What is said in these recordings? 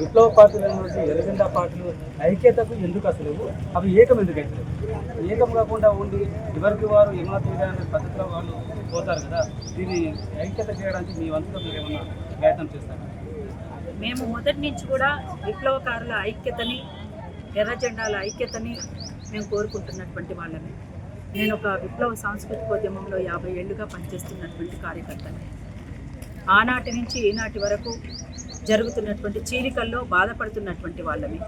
విప్లవ పార్టీలు నుంచి ఎర్రజెండా పార్టీలు ఐక్యతకు ఎందుకు అసలు అవి ఏకం ఎందుకు అవుతుంది ఏకం కాకుండా ఉండి ఎవరికి వారు ఏమాత్రం తీయడానికి పద్ధతిలో వాళ్ళు పోతారు కదా దీన్ని ఐక్యత చేయడానికి మీ వంతులో మీరు ఏమన్నా ప్రయత్నం చేస్తారు? మేము మొదటి నుంచి కూడా విప్లవకారుల ఐక్యతని ఎర్ర జెండాల ఐక్యతని మేము కోరుకుంటున్నటువంటి వాళ్ళని నేను ఒక విప్లవ సాంస్కృతికోద్యమంలో యాభై ఏళ్ళుగా పనిచేస్తున్నటువంటి కార్యకర్తని. ఆనాటి నుంచి ఈనాటి వరకు జరుగుతున్నటువంటి చీలికల్లో బాధపడుతున్నటువంటి వాళ్ళని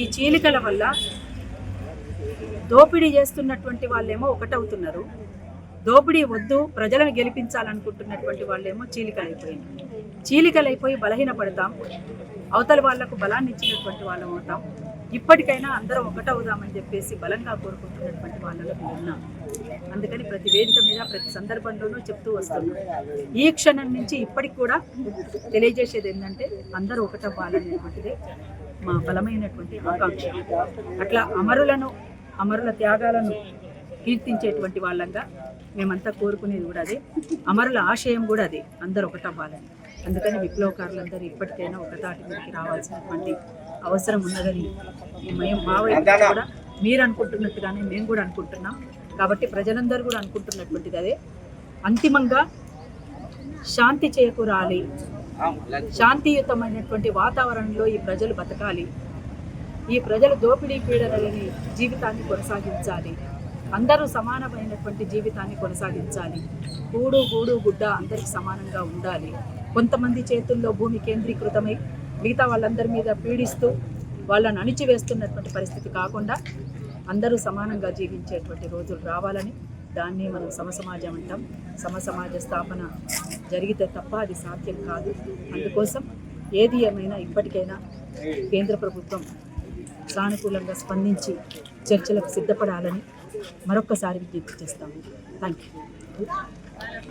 ఈ చీలికల వల్ల దోపిడీ చేస్తున్నటువంటి వాళ్ళేమో ఒకటవుతున్నారు. దోపిడీ వద్దు ప్రజలను గెలిపించాలనుకుంటున్నటువంటి వాళ్ళేమో చీలికలైపోయింది చీలికలైపోయి బలహీనపడతాం. అవతల వాళ్ళకు బలాన్ని ఇచ్చినటువంటి వాళ్ళం అవుతాం. ఇప్పటికైనా అందరం ఒకటవుదామని చెప్పేసి బలంగా కోరుకుంటున్నటువంటి వాళ్ళలో ఉన్నాం. అందుకని ప్రతి వేదిక మీద ప్రతి సందర్భంలోనూ చెప్తూ వస్తున్నాం ఈ క్షణం నుంచి ఇప్పటికి కూడా తెలియజేసేది ఏంటంటే అందరూ ఒకటవ్వాలనేటువంటిదే మా బలమైనటువంటి ఆకాంక్ష. అట్లా అమరులను అమరుల త్యాగాలను కీర్తించేటువంటి వాళ్ళంగా మేమంతా కోరుకునేది కూడా అదే. అమరుల ఆశయం కూడా అదే. అందరూ ఒకటవ్వాలని. అందుకని విప్లవకారులందరూ ఇప్పటికైనా ఒకటాటి మీదకి రావాల్సినటువంటి అవసరం ఉన్నదని మేము మా వైపు నుంచి కూడా మీరు అనుకుంటున్నట్టుగానే మేము కూడా అనుకుంటున్నాం. కాబట్టి ప్రజలందరూ కూడా అనుకుంటున్నటువంటిది అదే. అంతిమంగా శాంతి చేకూరాలి. శాంతియుతమైనటువంటి వాతావరణంలో ఈ ప్రజలు బతకాలి. ఈ ప్రజలు దోపిడీ పీడనలని జీవితాన్ని కొనసాగించాలి. అందరూ సమానమైనటువంటి జీవితాన్ని కొనసాగించాలి. కూడు గూడు గుడ్డ అందరికి సమానంగా ఉండాలి. కొంతమంది చేతుల్లో భూమి కేంద్రీకృతమై మిగతా వాళ్ళందరి మీద పీడిస్తూ వాళ్ళని అణిచివేస్తున్నటువంటి పరిస్థితి కాకుండా అందరూ సమానంగా జీవించేటువంటి రోజులు రావాలని దాన్ని మనం సమసమాజం అంటాం. సమసమాజ స్థాపన జరిగితే తప్ప అది సాధ్యం కాదు. అందుకోసం ఏది ఏమైనా ఇప్పటికైనా కేంద్ర ప్రభుత్వం సానుకూలంగా స్పందించి చర్చలకు సిద్ధపడాలని మరొక్కసారి విజ్ఞప్తి చేస్తాము. Thank you